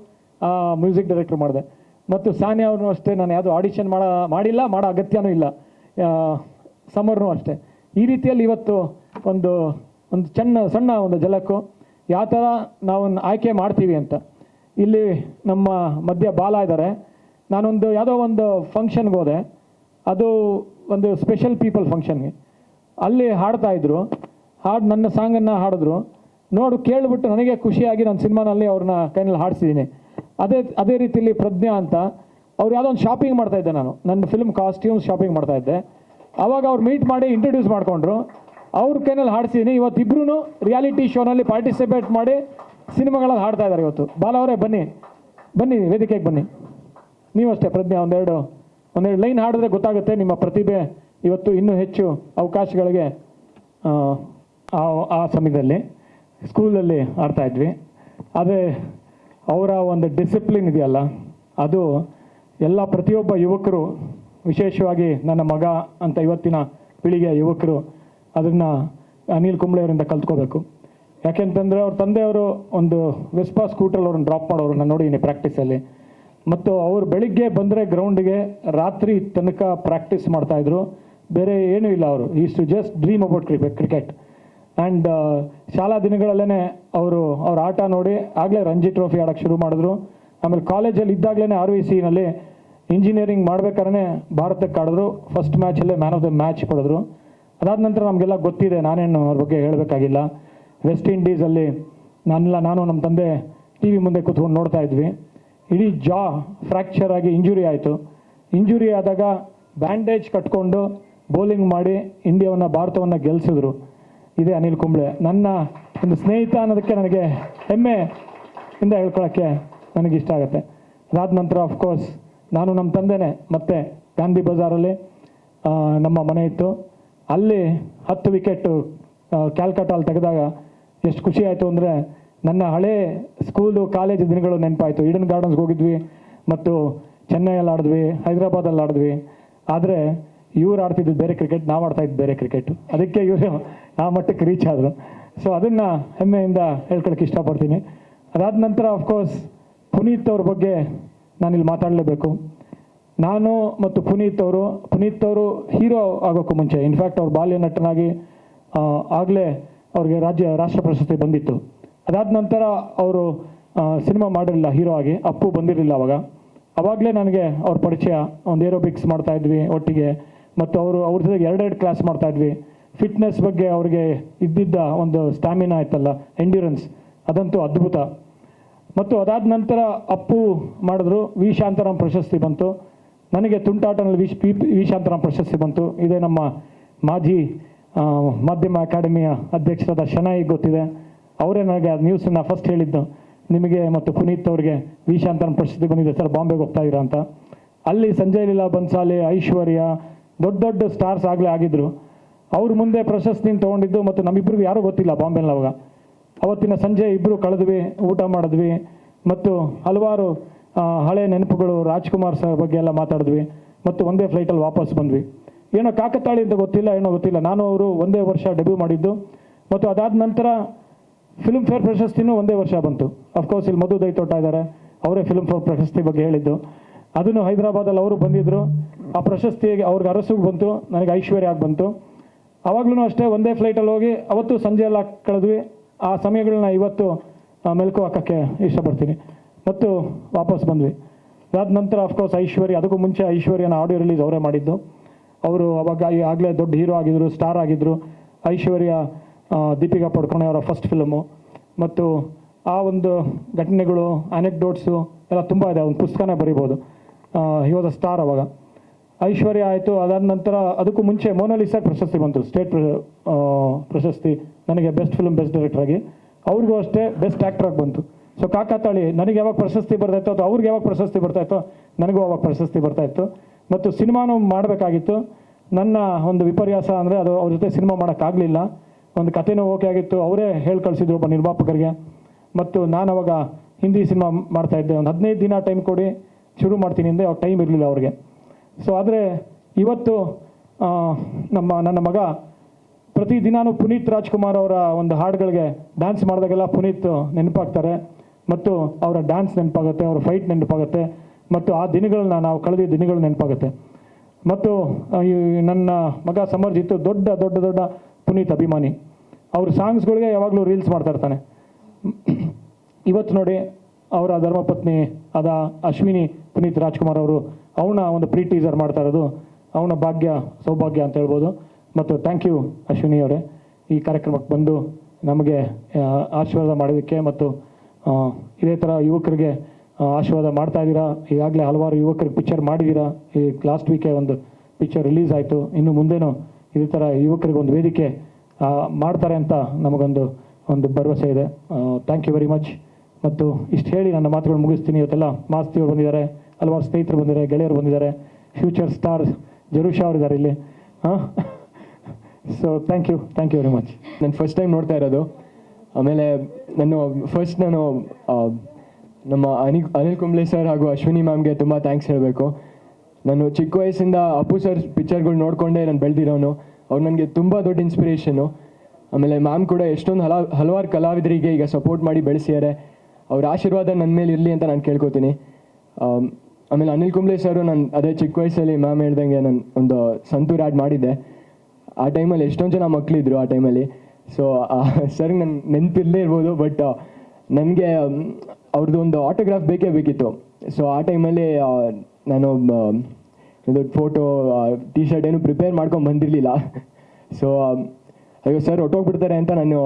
ಮ್ಯೂಸಿಕ್ ಡೈರೆಕ್ಟ್ರ್ ಮಾಡಿದೆ. ಮತ್ತು ಸಾನಿಯಾ ಅವ್ರನ್ನೂ ಅಷ್ಟೇ ನಾನು ಯಾವುದೂ ಆಡಿಷನ್ ಮಾಡ, ಮಾಡಿಲ್ಲ, ಮಾಡೋ ಅಗತ್ಯನೂ ಇಲ್ಲ. ಸಮರ್ನು ಅಷ್ಟೇ. ಈ ರೀತಿಯಲ್ಲಿ ಇವತ್ತು ಒಂದು ಒಂದು ಚೆನ್ನ, ಸಣ್ಣ ಒಂದು ಜಲಕ್ಕು ಯಾವ ಥರ ನಾವು ಆಯ್ಕೆ ಮಾಡ್ತೀವಿ ಅಂತ. ಇಲ್ಲಿ ನಮ್ಮ ಮಧ್ಯ ಬಾಲ ಇದ್ದಾರೆ. ನಾನೊಂದು ಯಾವುದೋ ಒಂದು ಫಂಕ್ಷನ್ಗೆ ಹೋದೆ. ಅದು ಒಂದು ಸ್ಪೆಷಲ್ ಪೀಪಲ್ ಫಂಕ್ಷನ್ಗೆ ಅಲ್ಲಿ ಹಾಡ್ತಾಯಿದ್ರು ಹಾಡು ನನ್ನ ಸಾಂಗನ್ನು ಹಾಡಿದ್ರು. ನೋಡು, ಕೇಳಿಬಿಟ್ಟು ನನಗೆ ಖುಷಿಯಾಗಿ ನನ್ನ ಸಿನಿಮಾನಲ್ಲಿ ಅವ್ರನ್ನ ಕೈನಲ್ಲಿ ಹಾಡಿಸಿದ್ದೀನಿ. ಅದೇ ಅದೇ ರೀತಿಯಲ್ಲಿ ಪ್ರಜ್ಞಾ ಅಂತ ಅವ್ರು ಯಾವುದೋ ಒಂದು ಶಾಪಿಂಗ್ ಮಾಡ್ತಾ ಇದ್ದೆ ನಾನು. ನನ್ನ ಫಿಲ್ಮ್ ಕಾಸ್ಟ್ಯೂಮ್ಸ್ ಶಾಪಿಂಗ್ ಮಾಡ್ತಾ ಇದ್ದೆ. ಆವಾಗ ಅವ್ರು ಮೀಟ್ ಮಾಡಿ ಇಂಟ್ರೊಡ್ಯೂಸ್ ಮಾಡಿಕೊಂಡ್ರು. ಅವ್ರ ಕೈನಲ್ಲಿ ಹಾಡ್ಸಿದ್ದೀನಿ ಇವತ್ತಿಬ್ರು ರಿಯಾಲಿಟಿ ಶೋನಲ್ಲಿ ಪಾರ್ಟಿಸಿಪೇಟ್ ಮಾಡಿ ಸಿನಿಮಾಗಳಲ್ಲಿ ಹಾಡ್ತಾ ಇದ್ದಾರೆ ಇವತ್ತು. ಬಾಲ ಅವರೇ ಬನ್ನಿ. ಬನ್ನಿ ವೇದಿಕೆಗೆ ಬನ್ನಿ. ನೀವು ಅಷ್ಟೇ ಪ್ರಜ್ಞೆ ಒಂದೆರಡು ಒಂದೆರಡು ಲೈನ್ ಹಾಡಿದ್ರೆ ಗೊತ್ತಾಗುತ್ತೆ ನಿಮ್ಮ ಪ್ರತಿಭೆ ಇವತ್ತು ಇನ್ನೂ ಹೆಚ್ಚು ಅವಕಾಶಗಳಿಗೆ ಆ, ಸಮಯದಲ್ಲಿ ಸ್ಕೂಲಲ್ಲಿ ಆಡ್ತಾ ಇದ್ವಿ. ಆದರೆ ಅವರ ಒಂದು ಡಿಸಿಪ್ಲಿನ್ ಇದೆಯಲ್ಲ, ಅದು ಎಲ್ಲ ಪ್ರತಿಯೊಬ್ಬ ಯುವಕರು, ವಿಶೇಷವಾಗಿ ನನ್ನ ಮಗ ಅಂತ ಇವತ್ತಿನ ಪೀಳಿಗೆಯ ಯುವಕರು, ಅದನ್ನು ಅನಿಲ್ ಕುಂಬ್ಳೆ ಅವರಿಂದ ಕಲ್ತ್ಕೋಬೇಕು. ಯಾಕೆಂತಂದರೆ ಅವ್ರ ತಂದೆಯವರು ಒಂದು ವೆಸ್ಪಾ ಸ್ಕೂಟ್ರಲ್ಲಿ ಅವ್ರನ್ನ ಡ್ರಾಪ್ ಮಾಡೋರು ನಾನು ನೋಡಿದ್ದೀನಿ ಪ್ರಾಕ್ಟೀಸಲ್ಲಿ ಮತ್ತು ಅವರು ಬೆಳಿಗ್ಗೆ ಬಂದರೆ ಗ್ರೌಂಡ್ಗೆ ರಾತ್ರಿ ತನಕ ಪ್ರಾಕ್ಟೀಸ್ ಮಾಡ್ತಾಯಿದ್ರು ಬೇರೆ ಏನೂ ಇಲ್ಲ ಅವರು. Is to just dream about cricket cricket and ಶಾಲಾ ದಿನಗಳಲ್ಲೇ ಅವರು, ಅವ್ರ ಆಟ ನೋಡಿ ಆಗಲೇ ರಂಜಿ ಟ್ರೋಫಿ ಆಡೋಕ್ಕೆ ಶುರು ಮಾಡಿದ್ರು. ಆಮೇಲೆ ಕಾಲೇಜಲ್ಲಿ ಇದ್ದಾಗಲೇ ಆರ್ ವಿ ಸಿನಲ್ಲಿ ಇಂಜಿನಿಯರಿಂಗ್ ಮಾಡ್ಬೇಕಾದ್ರೆ ಭಾರತಕ್ಕೆ ಆಡಿದ್ರು. ಫಸ್ಟ್ ಮ್ಯಾಚಲ್ಲೇ ಮ್ಯಾನ್ ಆಫ್ ದ ಮ್ಯಾಚ್ ಪಡೆದ್ರು. ಅದಾದ ನಂತರ ನಮಗೆಲ್ಲ ಗೊತ್ತಿದೆ, ನಾನೇನು ಅವ್ರ ಬಗ್ಗೆ ಹೇಳಬೇಕಾಗಿಲ್ಲ. ವೆಸ್ಟ್ ಇಂಡೀಸಲ್ಲಿ ನಾನೆಲ್ಲ, ನಾನು ನಮ್ಮ ತಂದೆ ಟಿ ವಿ ಮುಂದೆ ಕೂತ್ಕೊಂಡು ನೋಡ್ತಾ ಇದ್ವಿ. ಇಡೀ ಜಾ ಫ್ರ್ಯಾಕ್ಚರ್ ಆಗಿ ಇಂಜುರಿ ಆಯಿತು. ಇಂಜುರಿ ಆದಾಗ ಬ್ಯಾಂಡೇಜ್ ಕಟ್ಕೊಂಡು ಬೌಲಿಂಗ್ ಮಾಡಿ ಇಂಡಿಯಾವನ್ನು ಭಾರತವನ್ನು ಗೆಲ್ಲಿಸಿದ್ರು ಇದೇ ಅನಿಲ್ ಕುಂಬ್ಳೆ. ನನ್ನ ಒಂದು ಸ್ನೇಹಿತ ಅನ್ನೋದಕ್ಕೆ ನನಗೆ ಹೆಮ್ಮೆ ಇಂದ ಹೇಳ್ಕೊಳ್ಳೋಕ್ಕೆ ಇಷ್ಟ ಆಗುತ್ತೆ. ಅದಾದ ನಂತರ ಅಫ್ಕೋರ್ಸ್ ನಾನು ನಮ್ಮ ತಂದೆನೇ, ಮತ್ತೆ ಗಾಂಧಿ ಬಜಾರಲ್ಲಿ ನಮ್ಮ ಮನೆ ಇತ್ತು. ಅಲ್ಲಿ ಹತ್ತು ವಿಕೆಟು ಕ್ಯಾಲ್ಕಟಾಲ್ ತೆಗೆದಾಗ ಎಷ್ಟು ಖುಷಿ ಆಯಿತು ಅಂದರೆ ನನ್ನ ಹಳೆ ಸ್ಕೂಲು ಕಾಲೇಜು ದಿನಗಳು ನೆನಪಾಯಿತು. ಈಡನ್ ಗಾರ್ಡನ್ಸ್ಗೆ ಹೋಗಿದ್ವಿ, ಮತ್ತು ಚೆನ್ನೈಯಲ್ಲಿ ಆಡಿದ್ವಿ, ಹೈದರಾಬಾದಲ್ಲಿ ಆಡಿದ್ವಿ. ಆದರೆ ಇವ್ರು ಆಡ್ತಿದ್ದು ಬೇರೆ ಕ್ರಿಕೆಟ್ ನಾವು ಆಡ್ತಾ ಬೇರೆ ಕ್ರಿಕೆಟ್ ಅದಕ್ಕೆ ಇವರು ಆ ಮಟ್ಟಕ್ಕೆ ರೀಚ್ ಆದರು. ಸೊ ಅದನ್ನು ಹೆಮ್ಮೆಯಿಂದ ಹೇಳ್ಕೊಳಕ್ಕೆ ಇಷ್ಟಪಡ್ತೀನಿ. ಅದಾದ ನಂತರ ಅಫ್ಕೋರ್ಸ್ ಪುನೀತ್ ಅವ್ರ ಬಗ್ಗೆ ನಾನಿಲ್ಲಿ ಮಾತಾಡಲೇಬೇಕು. ನಾನು ಮತ್ತು ಪುನೀತ್ ಅವರು ಪುನೀತ್ ಅವರು ಹೀರೋ ಆಗೋಕ್ಕೂ ಮುಂಚೆ ಇನ್ಫ್ಯಾಕ್ಟ್ ಅವ್ರು ಬಾಲ್ಯ ನಟನಾಗಿ ಆಗಲೇ ಅವ್ರಿಗೆ ರಾಜ್ಯ, ರಾಷ್ಟ್ರ ಪ್ರಶಸ್ತಿ ಬಂದಿತ್ತು. ಅದಾದ ನಂತರ ಅವರು ಸಿನಿಮಾ ಮಾಡಿರಲಿಲ್ಲ ಹೀರೋ ಆಗಿ. ಅಪ್ಪು ಬಂದಿರಲಿಲ್ಲ ಅವಾಗ. ಅವಾಗಲೇ ನನಗೆ ಅವ್ರ ಪರಿಚಯ, ಒಂದು ಏರೋಬಿಕ್ಸ್ ಮಾಡ್ತಾಯಿದ್ವಿ ಒಟ್ಟಿಗೆ. ಮತ್ತು ಅವರು, ಅವ್ರ ಜೊತೆಗೆ ಎರಡೆರಡು ಕ್ಲಾಸ್ ಮಾಡ್ತಾ ಇದ್ವಿ. ಫಿಟ್ನೆಸ್ ಬಗ್ಗೆ ಅವ್ರಿಗೆ ಇದ್ದಿದ್ದ ಒಂದು ಸ್ಟ್ಯಾಮಿನಾ ಆಯ್ತಲ್ಲ ಎಂಡ್ಯೂರೆನ್ಸ್ ಅದಂತೂ ಅದ್ಭುತ. ಮತ್ತು ಅದಾದ ನಂತರ ಅಪ್ಪು ಮಾಡಿದ್ರು ವಿ ಶಾಂತಾರಾಮ್ ಪ್ರಶಸ್ತಿ ಬಂತು. ನನಗೆ ತುಂಟಾಟನಲ್ಲಿ ವಿಶ್ ಪಿ ವಿ ಶಾಂತಾರಾಮ್ ಪ್ರಶಸ್ತಿ ಬಂತು. ಇದೇ ನಮ್ಮ ಮಾಜಿ ಮಾಧ್ಯಮ ಅಕಾಡೆಮಿಯ ಅಧ್ಯಕ್ಷರಾದ ಶನಾಯಿ ಗೊತ್ತಿದೆ. ಅವರೇ ನನಗೆ ಆ ನ್ಯೂಸನ್ನು ಫಸ್ಟ್ ಹೇಳಿದ್ದು. ನಿಮಗೆ ಮತ್ತು ಪುನೀತ್ ಅವರಿಗೆ ವಿ ಶಾಂತಾರಾಮ್ ಪ್ರಶಸ್ತಿ ಬಂದಿದೆ. ಸರ್, ಬಾಂಬೆಗೆ ಹೋಗ್ತಾ ಇದ್ದೀರಾ ಅಂತ. ಅಲ್ಲಿ ಸಂಜಯ್ ಲೀಲಾ ಬನ್ಸಾಲೆ, ಐಶ್ವರ್ಯ, ದೊಡ್ಡ ದೊಡ್ಡ ಸ್ಟಾರ್ಸ್ ಆಗಲೇ ಆಗಿದ್ರು. ಅವ್ರ ಮುಂದೆ ಪ್ರಶಸ್ತಿನ ತೊಗೊಂಡಿದ್ದು ಮತ್ತು ನಮ್ಮಿಬ್ಬರಿಗೂ ಯಾರೂ ಗೊತ್ತಿಲ್ಲ ಬಾಂಬೆನಲ್ಲಿ ಅವಾಗ. ಅವತ್ತಿನ ಸಂಜೆ ಇಬ್ಬರು ಕಳೆದ್ವಿ, ಊಟ ಮಾಡಿದ್ವಿ ಮತ್ತು ಹಲವಾರು ಹಳೆ ನೆನಪುಗಳು ರಾಜ್ಕುಮಾರ್ ಸರ್ ಬಗ್ಗೆ ಎಲ್ಲ ಮಾತಾಡಿದ್ವಿ ಮತ್ತು ಒಂದೇ ಫ್ಲೈಟಲ್ಲಿ ವಾಪಸ್ ಬಂದ್ವಿ. ಏನೋ ಕಾಕತಾಳಿ ಅಂತ ಗೊತ್ತಿಲ್ಲ, ಏನೋ ಗೊತ್ತಿಲ್ಲ. ನಾನು ಅವರು ಒಂದೇ ವರ್ಷ ಡೆಬ್ಯೂ ಮಾಡಿದ್ದು ಮತ್ತು ಅದಾದ ನಂತರ ಫಿಲ್ಮ್ ಫೇರ್ ಪ್ರಶಸ್ತಿನೂ ಒಂದೇ ವರ್ಷ ಬಂತು. ಅಫ್ಕೋರ್ಸ್ ಇಲ್ಲಿ ಮಧು ದೈತೋಟ ಇದ್ದಾರೆ. ಅವರೇ ಫಿಲ್ಮ್ ಫೇರ್ ಪ್ರಶಸ್ತಿ ಬಗ್ಗೆ ಹೇಳಿದ್ದು. ಅದನ್ನು ಹೈದರಾಬಾದಲ್ಲಿ ಅವರು ಬಂದಿದ್ದರು ಆ ಪ್ರಶಸ್ತಿಗೆ ಅವ್ರಿಗೆ ಅರಸುಗೆ ಬಂತು, ನನಗೆ ಐಶ್ವರ್ಯ ಆಗಿ ಬಂತು. ಅವಾಗ್ಲೂ ಅಷ್ಟೇ ಒಂದೇ ಫ್ಲೈಟಲ್ಲಿ ಹೋಗಿ ಅವತ್ತು ಸಂಜೆ ಎಲ್ಲ ಕಳೆದ್ವಿ. ಆ ಸಮಯಗಳನ್ನ ಇವತ್ತು ಮೆಲುಕು ಹಾಕೋಕ್ಕೆ ಇಷ್ಟಪಡ್ತೀನಿ. ಮತ್ತು ವಾಪಸ್ ಬಂದ್ವಿ. ಅದಾದ ನಂತರ ಅಫ್ಕೋರ್ಸ್ ಐಶ್ವರ್ಯ, ಅದಕ್ಕೂ ಮುಂಚೆ ಐಶ್ವರ್ಯನ ಆಡಿಯೋ ರಿಲೀಸ್ ಅವರೇ ಮಾಡಿದ್ದು. ಅವರು ಅವಾಗ ಆಗಲೇ ದೊಡ್ಡ ಹೀರೋ ಆಗಿದ್ದರು ಸ್ಟಾರ್ ಆಗಿದ್ದರು ಐಶ್ವರ್ಯ ದೀಪಿಕಾ ಪಡ್ಕೊಣೆ ಅವರ ಫಸ್ಟ್ ಫಿಲಮು ಮತ್ತು ಆ ಒಂದು ಘಟನೆಗಳು ಅನೆಕ್ಡೋಟ್ಸು ಎಲ್ಲ ತುಂಬ ಇದೆ. ಒಂದು ಪುಸ್ತಕನೇ ಬರಿಬೋದು. ಇವಾಗ ಸ್ಟಾರ್ ಅವಾಗ. ಐಶ್ವರ್ಯ ಆಯಿತು. ಅದಾದ ನಂತರ ಅದಕ್ಕೂ ಮುಂಚೆ ಮೋನಾಲಿಸಾಗೆ ಪ್ರಶಸ್ತಿ ಬಂತು. ಸ್ಟೇಟ್ ಪ್ರಶಸ್ತಿ ನನಗೆ ಬೆಸ್ಟ್ ಫಿಲ್ಮ್ ಬೆಸ್ಟ್ ಡೈರೆಕ್ಟರ್ ಆಗಿ. ಅವ್ರಿಗೂ ಅಷ್ಟೇ ಬೆಸ್ಟ್ ಆ್ಯಕ್ಟ್ರಾಗಿ ಬಂತು. ಸೊ ಕಾಕಾತಾಳಿ, ನನಗೆ ಯಾವಾಗ ಪ್ರಶಸ್ತಿ ಬರ್ತಾಯಿತ್ತು ಅಥವಾ ಅವ್ರಿಗೆ ಯಾವಾಗ ಪ್ರಶಸ್ತಿ ಬರ್ತಾಯಿತ್ತು ನನಗೂ ಅವಾಗ ಪ್ರಶಸ್ತಿ ಬರ್ತಾಯಿತ್ತು ಮತ್ತು ಸಿನಿಮಾನು ಮಾಡಬೇಕಾಗಿತ್ತು. ನನ್ನ ಒಂದು ವಿಪರ್ಯಾಸ ಅಂದರೆ ಅದು ಅವ್ರ ಜೊತೆ ಸಿನಿಮಾ ಮಾಡೋಕ್ಕಾಗಲಿಲ್ಲ. ಒಂದು ಕಥೆನೂ ಓಕೆ ಆಗಿತ್ತು. ಅವರೇ ಹೇಳಿ ಕಳಿಸಿದ್ರು ಒಬ್ಬ ನಿರ್ಮಾಪಕರಿಗೆ. ಮತ್ತು ನಾನು ಅವಾಗ ಹಿಂದಿ ಸಿನಿಮಾ ಮಾಡ್ತಾಯಿದ್ದೆ ಒಂದು ಹದಿನೈದು ದಿನ ಟೈಮ್ ಕೊಡಿ, ಶುರು ಮಾಡ್ತೀನಿ ಅಂದರೆ ಅವಾಗ ಟೈಮ್ ಇರಲಿಲ್ಲ ಅವ್ರಿಗೆ. ಸೊ ಆದರೆ ಇವತ್ತು ನಮ್ಮ, ನನ್ನ ಮಗ ಪ್ರತಿದಿನಾನು ಪುನೀತ್ ರಾಜ್ಕುಮಾರ್ ಅವರ ಒಂದು ಹಾಡುಗಳಿಗೆ ಡ್ಯಾನ್ಸ್ ಮಾಡಿದಾಗೆಲ್ಲ ಪುನೀತ್ ನೆನಪಾಗ್ತಾರೆ. ಮತ್ತು ಅವರ ಡ್ಯಾನ್ಸ್ ನೆನಪಾಗುತ್ತೆ, ಅವರ ಫೈಟ್ ನೆನಪಾಗುತ್ತೆ, ಮತ್ತು ಆ ದಿನಗಳನ್ನ ನಾವು ಕಳೆದ ದಿನಗಳು ನೆನಪಾಗುತ್ತೆ. ಮತ್ತು ಈ ನನ್ನ ಮಗ ಸಮರ್ಜಿತ್ತು ದೊಡ್ಡ ದೊಡ್ಡ ದೊಡ್ಡ ಪುನೀತ್ ಅಭಿಮಾನಿ. ಅವ್ರ ಸಾಂಗ್ಸ್ಗಳಿಗೆ ಯಾವಾಗಲೂ ರೀಲ್ಸ್ ಮಾಡ್ತಾ ಇರ್ತಾನೆ. ಇವತ್ತು ನೋಡಿ, ಅವರ ಧರ್ಮಪತ್ನಿ ಆದ ಅಶ್ವಿನಿ ಪುನೀತ್ ರಾಜ್ಕುಮಾರ್ ಅವರು ಅವನ ಒಂದು ಪ್ರೀ ಟೀಸರ್ ಮಾಡ್ತಾ ಇರೋದು, ಅವನ ಭಾಗ್ಯ, ಸೌಭಾಗ್ಯ ಅಂತ ಹೇಳ್ಬೋದು. ಮತ್ತು ಥ್ಯಾಂಕ್ ಯು ಅಶ್ವಿನಿ ಅವರೇ. ಈ ಕಾರ್ಯಕ್ರಮಕ್ಕೆ ಬಂದು ನಮಗೆ ಆಶೀರ್ವಾದ ಮಾಡೋದಕ್ಕೆ ಮತ್ತು ಇದೇ ಥರ ಯುವಕರಿಗೆ ಆಶೀರ್ವಾದ ಮಾಡ್ತಾ ಇದ್ದೀರಾ? ಈಗಾಗಲೇ ಹಲವಾರು ಯುವಕರಿಗೆ ಪಿಕ್ಚರ್ ಮಾಡಿದ್ದೀರಾ? ಈ ಲಾಸ್ಟ್ ವೀಕೆ ಒಂದು ಪಿಕ್ಚರ್ ರಿಲೀಸ್ ಆಯಿತು. ಇನ್ನು ಮುಂದೆನೂ ಇದೇ ಥರ ಯುವಕರಿಗೆ ಒಂದು ವೇದಿಕೆ ಮಾಡ್ತಾರೆ ಅಂತ ನಮಗೊಂದು, ಒಂದು ಭರವಸೆ ಇದೆ. ಥ್ಯಾಂಕ್ ಯು ವೆರಿ ಮಚ್ ಮತ್ತು ಇಷ್ಟು ಹೇಳಿ ನನ್ನ ಮಾತುಗಳು ಮುಗಿಸ್ತೀನಿ. ಇವತ್ತೆಲ್ಲ ಮಾಸ್ತಿಯವರು ಬಂದಿದ್ದಾರೆ. ಹಲವಾರು ಸ್ನೇಹಿತರು ಬಂದಿದ್ದಾರೆ, ಗೆಳೆಯರು ಬಂದಿದ್ದಾರೆ ಫ್ಯೂಚರ್ ಸ್ಟಾರ್ ಜರುಷಾ ಅವರಿದ್ದಾರೆ ಇಲ್ಲಿ. ಹಾಂ? So thank you thank you very much ನಾನು ಫಸ್ಟ್ ಟೈಮ್ ನೋಡ್ತಾ ಇರೋದು. ಆಮೇಲೆ ನಾನು ಫಸ್ಟ್ ನಾನು ನಮ್ಮ ಅನಿಲ್ ಅನಿಲ್ ಕುಂಬ್ಳೆ ಸರ್ ಹಾಗೂ ಅಶ್ವಿನಿ ಮ್ಯಾಮ್ಗೆ ತುಂಬ ಥ್ಯಾಂಕ್ಸ್ ಹೇಳಬೇಕು. ನಾನು ಚಿಕ್ಕ ವಯಸ್ಸಿಂದ ಅಪ್ಪು ಸರ್ ಪಿಕ್ಚರ್ಗಳು ನೋಡಿಕೊಂಡೇ ನಾನು ಬೆಳೆದಿರೋನು ಅವ್ರು ನನಗೆ ತುಂಬ ದೊಡ್ಡ ಇನ್ಸ್ಪಿರೇಷನು ಆಮೇಲೆ ಮ್ಯಾಮ್ ಕೂಡ ಎಷ್ಟೊಂದು ಹಲ, ಹಲವಾರು ಕಲಾವಿದರಿಗೆ ಈಗ ಸಪೋರ್ಟ್ ಮಾಡಿ ಬೆಳೆಸಿದ್ದಾರೆ. ಅವ್ರ ಆಶೀರ್ವಾದ ನನ್ನ ಮೇಲೆ ಇರಲಿ ಅಂತ ನಾನು ಕೇಳ್ಕೊತೀನಿ. ಆಮೇಲೆ ಅನಿಲ್ ಕುಂಬ್ಳೆ ಸರ್ ನಾನು ಅದೇ ಚಿಕ್ಕ ವಯಸ್ಸಲ್ಲಿ ಮ್ಯಾಮ್ ಹೇಳ್ದಂಗೆ ನಾನು ಒಂದು ಸಂತೂರ್ ಆ್ಯಡ್ ಮಾಡಿದ್ದೆ. ಆ ಟೈಮಲ್ಲಿ ಎಷ್ಟೊಂದು ಜನ ಮಕ್ಕಳಿದ್ರು ಆ ಟೈಮಲ್ಲಿ ಸೊ ಸರ್ ನನ್ನ ನೆನಪಿಲ್ಲದೆ ಇರ್ಬೋದು ಬಟ್ ನನಗೆ ಅವ್ರದ್ದು ಒಂದು ಆಟೋಗ್ರಾಫ್ ಬೇಕೇ ಬೇಕಿತ್ತು. ಸೊ ಆ ಟೈಮಲ್ಲಿ ನಾನು ಒಂದು ಫೋಟೋ ಟಿ ಶರ್ಟ್ ಏನು ಪ್ರಿಪೇರ್ ಮಾಡ್ಕೊಂಡು ಬಂದಿರಲಿಲ್ಲ. ಸೊ ಅಯ್ಯೋ ಸರ್ ಹೊಟ್ಟೋಗ್ಬಿಡ್ತಾರೆ ಅಂತ ನಾನು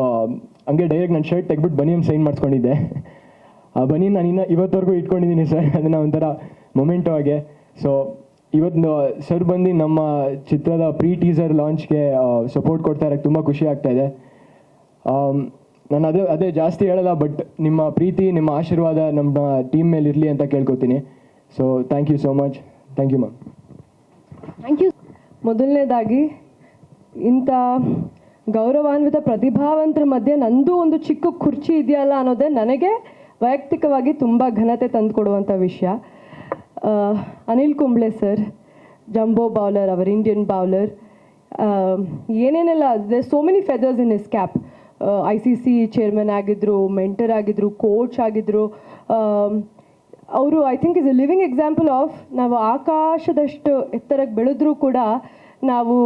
ಹಂಗೆ ಡೈರೆಕ್ಟ್ ನನ್ನ ಶರ್ಟ್ ತೆಗ್ಬಿಟ್ಟು ಬನಿಯನ್ನು ಸೈನ್ ಮಾಡಿಸ್ಕೊಂಡಿದ್ದೆ. ಆ ಬನಿ ನಾನು ಇನ್ನೂ ಇವತ್ತವರೆಗೂ ಇಟ್ಕೊಂಡಿದ್ದೀನಿ ಸರ್ ಅದನ್ನು ಒಂಥರ ಮೊಮೆಂಟೋ ಆಗಿ. ಸೊ ಇವತ್ತು ಸರ್ ಬಂದು ನಮ್ಮ ಚಿತ್ರದ ಪ್ರೀ ಟೀಸರ್ ಲಾಂಚ್ಗೆ ಸಪೋರ್ಟ್ ಕೊಡ್ತಾ ಇರೋಕ್ಕೆ ತುಂಬ ಖುಷಿ ಆಗ್ತಾ ಇದೆ. ನಾನು ಅದೇ ಅದೇ ಜಾಸ್ತಿ ಹೇಳಲ್ಲ ಬಟ್ ನಿಮ್ಮ ಪ್ರೀತಿ, ನಿಮ್ಮ ಆಶೀರ್ವಾದ ನಮ್ಮ ಟೀಮ್ ಮೇಲೆ ಇರಲಿ ಅಂತ ಕೇಳ್ಕೊತೀನಿ. So thank you so much thank you ma'am thank you ಮೊದಲನೇದಾಗಿ, ಇಂಥ ಗೌರವಾನ್ವಿತ, ಪ್ರತಿಭಾವಂತರ ಮಧ್ಯೆ ನಂದು ಒಂದು ಚಿಕ್ಕ ಕುರ್ಚಿ ಇದೆಯಲ್ಲ ಅನ್ನೋದೇ ನನಗೆ ವೈಯಕ್ತಿಕವಾಗಿ ತುಂಬ ಘನತೆ ತಂದುಕೊಡುವಂಥ ವಿಷಯ. Anil Kumble sir, Jumbo bowler, our Indian bowler ಏನೇನೆಲ್ಲ so many feathers in his cap I C C chairman ಆಗಿದ್ರು ಮೆಂಟರ್ ಆಗಿದ್ದರು ಕೋಚ್ ಆಗಿದ್ರು. ಅವರು I think is a living example of ನಾವು ಆಕಾಶದಷ್ಟು ಎತ್ತರಕ್ಕೆ ಬೆಳೆದ್ರೂ ಕೂಡ ನಾವು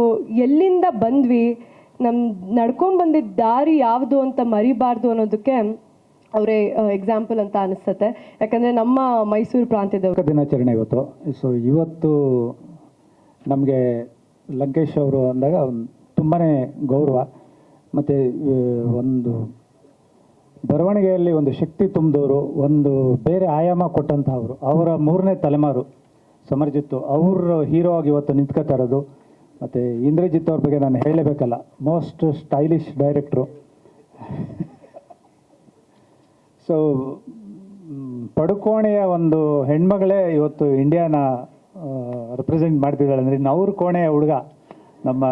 ಎಲ್ಲಿಂದ ಬಂದ್ವಿ ನಮ್ಮ ನಡ್ಕೊಂಡು ಬಂದಿದ್ದ ದಾರಿ ಯಾವುದು ಅಂತ ಮರಿಬಾರ್ದು ಅನ್ನೋದಕ್ಕೆ ಅವರೇ ಎಕ್ಸಾಂಪಲ್ ಅಂತ ಅನಿಸ್ತತೆ. ಯಾಕಂದರೆ ನಮ್ಮ ಮೈಸೂರು ಪ್ರಾಂತ್ಯದವರು ಯುವಕ ದಿನಾಚರಣೆ ಇವತ್ತು. ಸೊ ಇವತ್ತು ನಮಗೆ ಲಂಕೇಶ್ ಅವರು ಅಂದಾಗ ತುಂಬಾ ಗೌರವ. ಮತ್ತು ಒಂದು ಬರವಣಿಗೆಯಲ್ಲಿ ಒಂದು ಶಕ್ತಿ ತುಂಬಿದವರು, ಒಂದು ಬೇರೆ ಆಯಾಮ ಕೊಟ್ಟಂತಹವರು ಅವರ. ಮೂರನೇ ತಲೆಮಾರು ಸಮರ್ಜಿತ್ತು. ಅವರು ಹೀರೋ ಆಗಿ ಇವತ್ತು ನಿಂತ್ಕೋತಾ ಇರೋದು. ಮತ್ತು ಇಂದ್ರಜಿತ್ ಅವ್ರ ಬಗ್ಗೆ ನಾನು ಹೇಳಲೇಬೇಕಲ್ಲ. ಮೋಸ್ಟ್ ಸ್ಟೈಲಿಶ್ ಡೈರೆಕ್ಟ್ರು ಸೊ, ಪಡುಕೋಣೆಯ ಒಂದು ಹೆಣ್ಮಗಳೇ ಇವತ್ತು ಇಂಡಿಯಾನ ರೆಪ್ರೆಸೆಂಟ್ ಮಾಡ್ತಿದ್ದಾಳೆ ಅಂದರೆ ನವ್ರ ಕೋಣೆಯ ಹುಡುಗ ನಮ್ಮ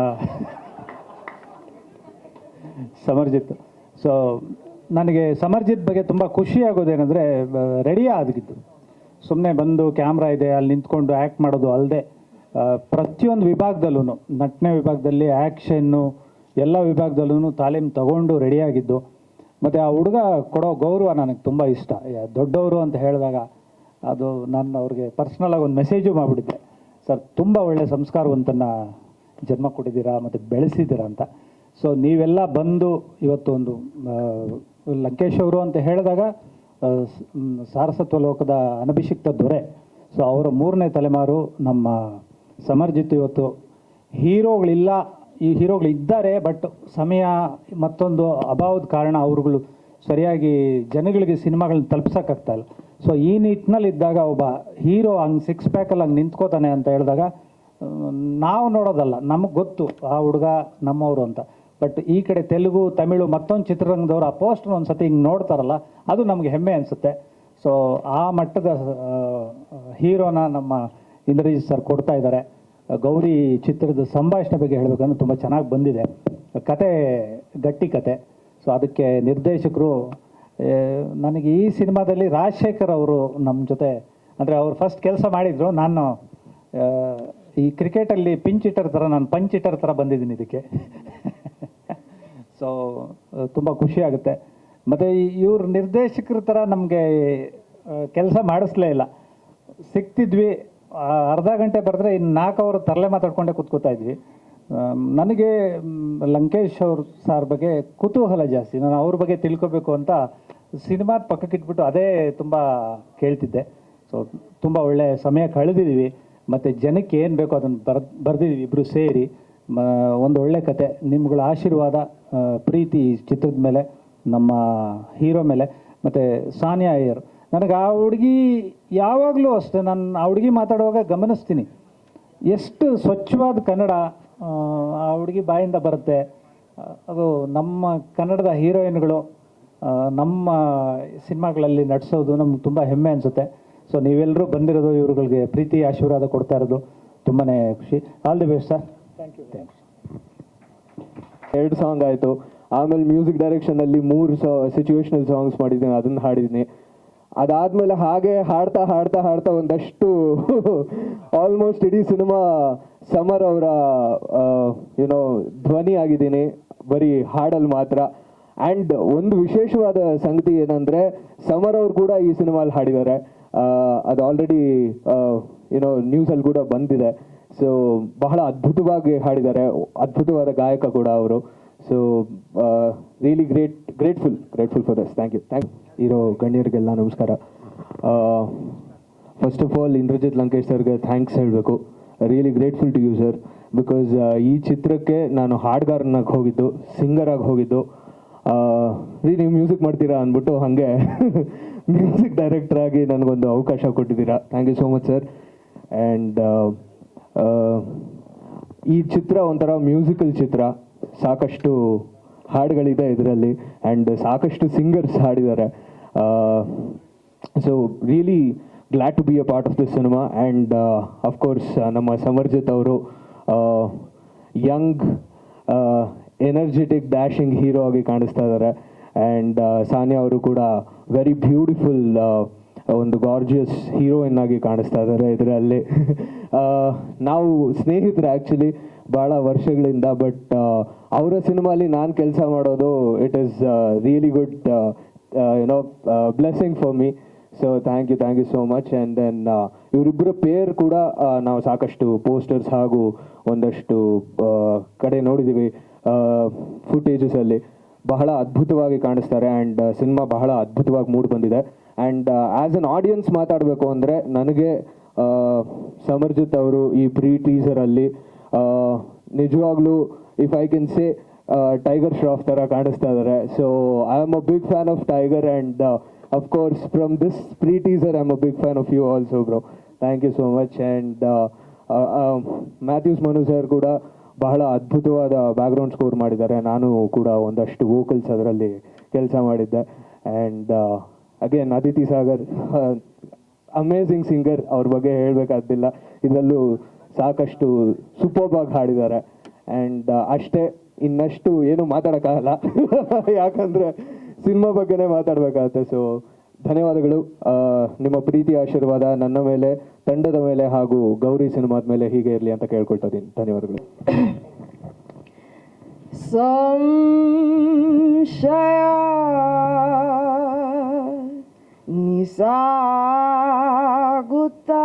ಸಮರ್ಜಿತ್. ಸೊ ನನಗೆ ಸಮರ್ಜಿತ್ ಬಗ್ಗೆ ತುಂಬ ಖುಷಿ ಆಗೋದೇನೆಂದರೆ ರೆಡಿ ಆಗಿದ್ದು. ಸುಮ್ಮನೆ ಬಂದು ಕ್ಯಾಮ್ರಾ ಇದೆ, ಅಲ್ಲಿ ನಿಂತ್ಕೊಂಡು ಆ್ಯಕ್ಟ್ ಮಾಡೋದು ಅಲ್ಲದೆ ಪ್ರತಿಯೊಂದು ವಿಭಾಗದಲ್ಲೂ ನಟನೆ ವಿಭಾಗದಲ್ಲಿ ಆ್ಯಕ್ಷನ್ನು ಎಲ್ಲ ವಿಭಾಗದಲ್ಲೂ ತಾಲೀಮ್ ತಗೊಂಡು ರೆಡಿಯಾಗಿದ್ದು ಮತ್ತು ಆ ಹುಡುಗ ಕೊಡೋ ಗೌರವ ನನಗೆ ತುಂಬ ಇಷ್ಟ. ದೊಡ್ಡವರು ಅಂತ ಹೇಳಿದಾಗ ಅದು ನಾನು ಅವ್ರಿಗೆ ಪರ್ಸ್ನಲಾಗಿ ಒಂದು ಮೆಸೇಜು ಮಾಡಿಬಿಟ್ಟಿದ್ದೆ ಸರ್ ತುಂಬ ಒಳ್ಳೆಯ ಸಂಸ್ಕಾರವಂತನ ಜನ್ಮ ಕೊಟ್ಟಿದ್ದೀರಾ ಮತ್ತು ಬೆಳೆಸಿದ್ದೀರಾ ಅಂತ. ಸೊ ನೀವೆಲ್ಲ ಬಂದು ಇವತ್ತು ಒಂದು ಆ, ಲಂಕೇಶ್ ಅವರು ಅಂತ ಹೇಳಿದಾಗ ಸಾರಸತ್ವ ಲೋಕದ ಅನಭಿಷಿಕ್ತ ದೊರೆ. ಸೊ ಅವರ ಮೂರನೇ ತಲೆಮಾರು ನಮ್ಮ ಸಮರ್ಜಿತ್ ಇವತ್ತು. ಹೀರೋಗಳಿಲ್ಲ ಈ ಹೀರೋಗಳು ಇದ್ದಾರೆ, ಬಟ್ ಸಮಯ ಮತ್ತೊಂದು ಅಭಾವದ ಕಾರಣ ಅವರುಗಳು ಸರಿಯಾಗಿ ಜನಗಳಿಗೆ ಸಿನಿಮಾಗಳನ್ನ ತಲುಪ್ಸೋಕ್ಕಾಗ್ತಾ ಇಲ್ಲ. ಸೊ ಈ ನಿಟ್ಟಿನಲ್ಲಿ ಇದ್ದಾಗ ಒಬ್ಬ ಹೀರೋ ಹಂಗೆ ಸಿಕ್ಸ್ ಪ್ಯಾಕಲ್ಲಿ ಹಂಗೆ ನಿಂತ್ಕೋತಾನೆ ಅಂತ ಹೇಳಿದಾಗ, ನಾವು ನೋಡೋದಲ್ಲ, ನಮಗೆ ಗೊತ್ತು, ಆ ಹುಡುಗ ನಮ್ಮವರು ಅಂತ. ಬಟ್ ಈ ಕಡೆ ತೆಲುಗು, ತಮಿಳು ಮತ್ತೊಂದು ಚಿತ್ರರಂಗದವ್ರು ಆ ಪೋಸ್ಟರ್ ಒಂದು ಸತಿ ಹಿಂಗೆ ನೋಡ್ತಾರಲ್ಲ, ಅದು ನಮಗೆ ಹೆಮ್ಮೆ ಅನಿಸುತ್ತೆ. ಸೊ ಆ ಮಟ್ಟದ ಹೀರೋನ ನಮ್ಮ ಇಂದ್ರಜಿತ್ ಸರ್ ಕೊಡ್ತಾ ಇದ್ದಾರೆ. ಗೌರಿ ಚಿತ್ರದ ಸಂಭಾಷಣೆ ಬಗ್ಗೆ ಹೇಳಬೇಕಂದ್ರೆ ತುಂಬ ಚೆನ್ನಾಗಿ ಬಂದಿದೆ. ಕತೆ ಗಟ್ಟಿ ಕತೆ. ಸೊ ಅದಕ್ಕೆ ನಿರ್ದೇಶಕರು ನನಗೆ ಈ ಸಿನಿಮಾದಲ್ಲಿ ರಾಜಶೇಖರ್ ಅವರು ನಮ್ಮ ಜೊತೆ ಅಂದರೆ ಅವ್ರು ಫಸ್ಟ್ ಕೆಲಸ ಮಾಡಿದರು. ನಾನು ಈ ಕ್ರಿಕೆಟಲ್ಲಿ ಪಿಂಚ್ ಇಟ್ಟರ್ ಥರ ನಾನು ಪಂಚ್ ಇಟ್ಟರ್ ಥರ ಬಂದಿದ್ದೀನಿ ಇದಕ್ಕೆ. ಸೊ ತುಂಬ ಖುಷಿಯಾಗುತ್ತೆ ಮತ್ತು ಇವ್ರ ನಿರ್ದೇಶಕರ ಥರ ನಮಗೆ ಕೆಲಸ ಮಾಡಿಸ್ಲೇ ಇಲ್ಲ. ಸಿಗ್ತಿದ್ವಿ ಆ, ಅರ್ಧ ಗಂಟೆ ಬರೆದ್ರೆ ಇನ್ನು ನಾಲ್ಕು ಅವರು ತರಲೆ ಮಾತಾಡ್ಕೊಂಡೇ ಕೂತ್ಕೋತಾ ಇದ್ವಿ. ನನಗೆ ಲಂಕೇಶ್ ಅವ್ರ ಸಾರ್ ಬಗ್ಗೆ ಕುತೂಹಲ ಜಾಸ್ತಿ. ನಾನು ಅವ್ರ ಬಗ್ಗೆ ತಿಳ್ಕೊಬೇಕು ಅಂತ ಸಿನಿಮಾದ ಪಕ್ಕಕ್ಕೆ ಇಟ್ಬಿಟ್ಟು ಅದೇ ತುಂಬ ಕೇಳ್ತಿದ್ದೆ. ಸೊ ತುಂಬ ಒಳ್ಳೆ ಸಮಯ ಕಳೆದಿದ್ದೀವಿ ಮತ್ತು ಜನಕ್ಕೆ ಏನು ಬೇಕೋ ಅದನ್ನು ಬರ್ ಬರೆದಿದ್ದೀವಿ ಇಬ್ಬರು ಸೇರಿ. ಒಂದು ಒಳ್ಳೆ ಕತೆ. ನಿಮ್ಗಳ ಆಶೀರ್ವಾದ ಪ್ರೀತಿ ಚಿತ್ರದ ಮೇಲೆ, ನಮ್ಮ ಹೀರೋ ಮೇಲೆ. ಮತ್ತು ಸಾನಿಯಾ ಅಯ್ಯರ್ ನನಗೆ ಆ ಹುಡುಗಿ ಯಾವಾಗಲೂ ಅಷ್ಟೇ ನಾನು ಆ ಹುಡುಗಿ ಮಾತಾಡುವಾಗ ಗಮನಿಸ್ತೀನಿ. ಎಷ್ಟು ಸ್ವಚ್ಛವಾದ ಕನ್ನಡ ಆ, ಹುಡುಗಿ ಬಾಯಿಂದ ಬರುತ್ತೆ. ಅದು ನಮ್ಮ ಕನ್ನಡದ ಹೀರೋಯಿನ್ಗಳು ನಮ್ಮ ಸಿನಿಮಾಗಳಲ್ಲಿ ನಟಿಸೋದು ನಮ್ಗೆ ತುಂಬ ಹೆಮ್ಮೆ ಅನಿಸುತ್ತೆ. ಸೊ ನೀವೆಲ್ಲರೂ ಬಂದಿರೋದು ಇವರುಗಳಿಗೆ ಪ್ರೀತಿ ಆಶೀರ್ವಾದ ಕೊಡ್ತಾ ಇರೋದು ತುಂಬಾ ಖುಷಿ. All the best sir thank you thanks ಎರಡು ಸಾಂಗ್ ಆಯಿತು. ಆಮೇಲೆ ಮ್ಯೂಸಿಕ್ ಡೈರೆಕ್ಷನಲ್ಲಿ ಮೂರು ಸಿಚುವೇಶನಲ್ ಸಾಂಗ್ಸ್ ಮಾಡಿದ್ದೀನಿ ಅದನ್ನು ಹಾಡಿದ್ದೀನಿ. ಅದಾದಮೇಲೆ ಹಾಗೆ ಹಾಡ್ತಾ ಹಾಡ್ತಾ ಹಾಡ್ತಾ ಒಂದಷ್ಟು ಆಲ್ಮೋಸ್ಟ್ ಇಡೀ ಸಿನಿಮಾ ಸಮರ್ ಅವರ ಏನೋ ಧ್ವನಿ ಆಗಿದ್ದೀನಿ, ಬರೀ ಹಾಡಲ್ಲಿ ಮಾತ್ರ. ಆ್ಯಂಡ್ ಒಂದು ವಿಶೇಷವಾದ ಸಂಗತಿ ಏನಂದರೆ, ಸಮರ್ ಅವ್ರು ಕೂಡ ಈ ಸಿನಿಮಾಲಿ ಹಾಡಿದ್ದಾರೆ. ಅದು ಆಲ್ರೆಡಿ ಏನೋ ನ್ಯೂಸಲ್ಲಿ ಕೂಡ ಬಂದಿದೆ. ಸೊ ಬಹಳ ಅದ್ಭುತವಾಗಿ ಹಾಡಿದ್ದಾರೆ. ಅದ್ಭುತವಾದ ಗಾಯಕ ಕೂಡ ಅವರು. So really great grateful grateful for this thank you thank ಇರೋ ಗಣ್ಯರಿಗೆಲ್ಲ ನಮಸ್ಕಾರ. First of all Indrajit Lankesh ಸರ್ಗೆ ಥ್ಯಾಂಕ್ಸ್ ಹೇಳಬೇಕು. Really grateful to you sir because ಈ ಚಿತ್ರಕ್ಕೆ ನಾನು ಹಾಡ್ಗಾರನಾಗಿ ಹೋಗಿದ್ದು ಸಿಂಗರಾಗಿ ಹೋಗಿದ್ದು. ರೀ, ನೀವು ಮ್ಯೂಸಿಕ್ ಮಾಡ್ತೀರಾ ಅಂದ್ಬಿಟ್ಟು ಹಾಗೆ ಮ್ಯೂಸಿಕ್ ಡೈರೆಕ್ಟರ್ ಆಗಿ ನನಗೊಂದು ಅವಕಾಶ ಕೊಟ್ಟಿದ್ದೀರಾ. Thank you so much sir and ಈ ಚಿತ್ರ ಒಂಥರ ಮ್ಯೂಸಿಕಲ್ ಚಿತ್ರ. ಸಾಕಷ್ಟು ಹಾಡುಗಳಿದೆ ಇದರಲ್ಲಿ. ಆ್ಯಂಡ್ ಸಾಕಷ್ಟು ಸಿಂಗರ್ಸ್ ಹಾಡಿದ್ದಾರೆ. So really glad to be a part of this cinema and of course ನಮ್ಮ ಸಮರ್ಜಿತ್ ಅವರು ಯಂಗ್ ಎನರ್ಜೆಟಿಕ್ ಡ್ಯಾಶಿಂಗ್ ಹೀರೋ ಆಗಿ ಕಾಣಿಸ್ತಾ ಇದ್ದಾರೆ. ಆ್ಯಂಡ್ ಸಾನಿಯಾ ಅವರು ಕೂಡ ವೆರಿ ಬ್ಯೂಟಿಫುಲ್ ಒಂದು ಗಾರ್ಜಿಯಸ್ ಹೀರೋಯಿನ್ ಆಗಿ ಕಾಣಿಸ್ತಾ ಇದ್ದಾರೆ ಇದರಲ್ಲಿ. ನಾವು ಸ್ನೇಹಿತರು ಆ್ಯಕ್ಚುಲಿ ಭಾಳ ವರ್ಷಗಳಿಂದ ಬಟ್ ಅವರ ಸಿನಿಮಾಲಿ ನಾನು ಕೆಲಸ ಮಾಡೋದು it is really good you know blessing for me so thank you thank you so much and then ಇವರಿಬ್ಬರ ಪೇರ್ ಕೂಡ ನಾವು ಸಾಕಷ್ಟು ಪೋಸ್ಟರ್ಸ್ ಹಾಗೂ ಒಂದಷ್ಟು ಕಡೆ ನೋಡಿದ್ದೀವಿ ಫುಟೇಜಸಲ್ಲಿ ಬಹಳ ಅದ್ಭುತವಾಗಿ ಕಾಣಿಸ್ತಾರೆ ಆ್ಯಂಡ್ ಸಿನಿಮಾ ಬಹಳ ಅದ್ಭುತವಾಗಿ ಮೂಡ್ ಬಂದಿದೆ. ಆ್ಯಂಡ್ ಆ್ಯಸ್ ಅನ್ ಆಡಿಯನ್ಸ್ ಮಾತಾಡಬೇಕು ಅಂದರೆ ನನಗೆ ಸಮರ್ಜಿತ್ ಅವರು ಈ ಪ್ರೀ ಟೀಸರಲ್ಲಿ ನಿಜವಾಗ್ಲೂ if I can say Tiger Shroff ಥರ ಕಾಣಿಸ್ತಾ ಇದ್ದಾರೆ so I am a big fan of Tiger and of course from this pre teaser I am a big fan of you also bro thank you so much and Mathews Manu sir ಕೂಡ ಬಹಳ ಅದ್ಭುತವಾದ background score ಮಾಡಿದ್ದಾರೆ. ನಾನು ಕೂಡ ಒಂದಷ್ಟು vocals ಅದರಲ್ಲಿ ಕೆಲಸ ಮಾಡಿದ್ದೆ. And again Aditi Sagar amazing singer ಅವ್ರ ಬಗ್ಗೆ ಹೇಳಬೇಕಾದಿಲ್ಲ ಇದರಲ್ಲೂ ಸಾಕಷ್ಟು ಸೂಪರ್ಬಾಗಿ ಹಾಡಿದ್ದಾರೆ. ಆ್ಯಂಡ್ ಅಷ್ಟೇ ಇನ್ನಷ್ಟು ಏನು ಮಾತಾಡೋಕ್ಕಾಗಲ್ಲ. ಯಾಕಂದರೆ ಸಿನಿಮಾ ಬಗ್ಗೆನೇ ಮಾತಾಡಬೇಕಾಗತ್ತೆ. ಸೊ ಧನ್ಯವಾದಗಳು. ನಿಮ್ಮ ಪ್ರೀತಿ ಆಶೀರ್ವಾದ ನನ್ನ ಮೇಲೆ, ತಂಡದ ಮೇಲೆ ಹಾಗೂ ಗೌರಿ ಸಿನಿಮಾದ ಮೇಲೆ ಹೀಗೆ ಇರಲಿ ಅಂತ ಕೇಳ್ಕೊಳ್ತೀನಿ ಧನ್ಯವಾದಗಳು. ಸಂಶಯ ನಿಸಾಗುತ್ತಾ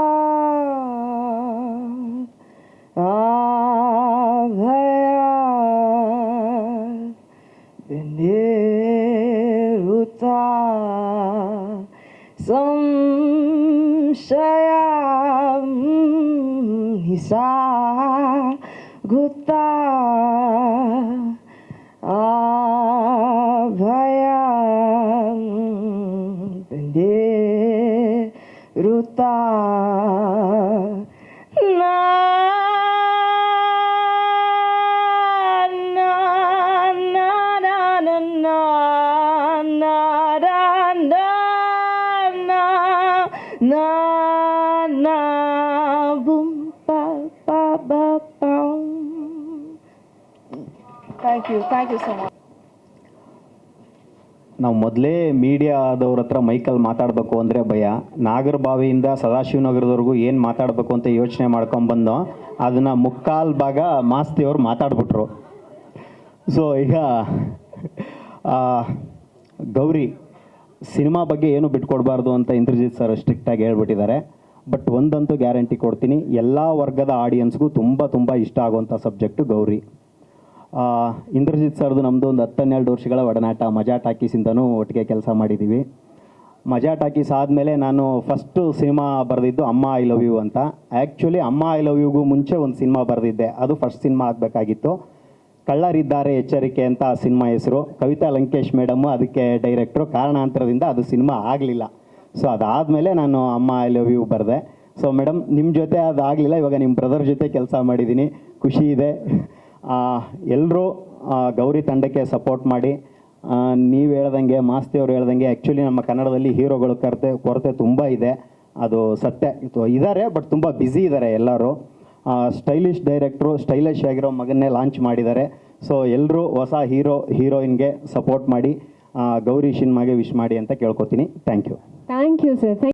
싸구다 아바양 밴디루따. You ನಾವು ಮೊದಲೇ ಮೀಡಿಯಾದವ್ರ ಹತ್ರ ಮೈಕಲ್ಲಿ ಮಾತಾಡಬೇಕು ಅಂದರೆ ಭಯ. ನಾಗರಬಾವಿಯಿಂದ ಸದಾಶಿವನಗರದವರೆಗೂ ಏನು ಮಾತಾಡಬೇಕು ಅಂತ ಯೋಚನೆ ಮಾಡ್ಕೊಂಬಂದು ಅದನ್ನು ಮುಕ್ಕಾಲು ಭಾಗ ಮಾಸ್ತಿಯವ್ರು ಮಾತಾಡ್ಬಿಟ್ರು. ಸೊ ಈಗ ಗೌರಿ, ಸಿನಿಮಾ ಬಗ್ಗೆ ಏನು ಬಿಟ್ಕೊಡ್ಬಾರ್ದು ಅಂತ ಇಂದ್ರಜಿತ್ ಸರ್ ಸ್ಟ್ರಿಕ್ಟಾಗಿ ಹೇಳ್ಬಿಟ್ಟಿದ್ದಾರೆ. ಬಟ್ ಒಂದಂತೂ ಗ್ಯಾರಂಟಿ ಕೊಡ್ತೀನಿ, ಎಲ್ಲ ವರ್ಗದ ಆಡಿಯನ್ಸ್ಗೂ ತುಂಬ ತುಂಬ ಇಷ್ಟ ಆಗುವಂಥ ಸಬ್ಜೆಕ್ಟು ಗೌರಿ. ಇಂದ್ರಜಿತ್ ಸರ್ದು ನಮ್ಮದು ಒಂದು ಹತ್ತನ್ನೆರಡು ವರ್ಷಗಳ ಒಡನಾಟ. ಮಜಾ ಟಾಕೀಸಿಂದನೂ ಒಟ್ಟಿಗೆ ಕೆಲಸ ಮಾಡಿದ್ದೀವಿ ಮಜಾ ಟಾಕೀಸ್ ಆದಮೇಲೆ ನಾನು ಫಸ್ಟು ಸಿನಿಮಾ ಬರೆದಿದ್ದು ಅಮ್ಮ ಐ ಲವ್ ಯು ಅಂತ. ಆ್ಯಕ್ಚುಲಿ ಅಮ್ಮ ಐ ಲವ್ ಯುಗೂ ಮುಂಚೆ ಒಂದು ಸಿನಿಮಾ ಬರೆದಿದ್ದೆ. ಅದು ಫಸ್ಟ್ ಸಿನಿಮಾ ಆಗಬೇಕಾಗಿತ್ತು. ಕಳ್ಳರಿದ್ದಾರೆ ಎಚ್ಚರಿಕೆ ಅಂತ ಆ ಸಿನಿಮಾ ಹೆಸರು. ಕವಿತಾ ಲಂಕೇಶ್ ಮೇಡಮ್ಮು ಅದಕ್ಕೆ ಡೈರೆಕ್ಟ್ರು ಕಾರಣಾಂತರದಿಂದ ಅದು ಸಿನಿಮಾ ಆಗಲಿಲ್ಲ. ಸೊ ಅದಾದಮೇಲೆ ನಾನು ಅಮ್ಮ ಐ ಲವ್ ಯು ಬರೆದೆ. ಸೊ ಮೇಡಮ್ ನಿಮ್ಮ ಜೊತೆ ಅದು ಆಗಲಿಲ್ಲ ಇವಾಗ ನಿಮ್ಮ ಬ್ರದರ್ ಜೊತೆ ಕೆಲಸ ಮಾಡಿದ್ದೀನಿ ಖುಷಿ ಇದೆ. ಎಲ್ಲರೂ ಗೌರಿ ತಂಡಕ್ಕೆ ಸಪೋರ್ಟ್ ಮಾಡಿ ನೀವು ಹೇಳ್ದಂಗೆ, ಮಾಸ್ತಿ ಅವ್ರು ಹೇಳ್ದಂಗೆ ಆ್ಯಕ್ಚುಲಿ ನಮ್ಮ ಕನ್ನಡದಲ್ಲಿ ಹೀರೋಗಳು ಕೊರತೆ ಕೊರತೆ ತುಂಬ ಇದೆ. ಅದು ಸತ್ಯ. ಇದು ಇದ್ದಾರೆ ಬಟ್ ತುಂಬ ಬ್ಯುಸಿ ಇದ್ದಾರೆ ಎಲ್ಲರೂ. ಸ್ಟೈಲಿಶ್ ಡೈರೆಕ್ಟ್ರು ಸ್ಟೈಲಿಶ್ ಆಗಿರೋ ಮಗನ್ನೇ ಲಾಂಚ್ ಮಾಡಿದ್ದಾರೆ. ಸೊ ಎಲ್ಲರೂ ಹೊಸ ಹೀರೋ ಹೀರೋಯಿನ್ಗೆ ಸಪೋರ್ಟ್ ಮಾಡಿ ಗೌರಿ ಸಿನಿಮಾಗೆ ವಿಶ್ ಮಾಡಿ ಅಂತ ಕೇಳ್ಕೊತೀನಿ. Thank you thank you sir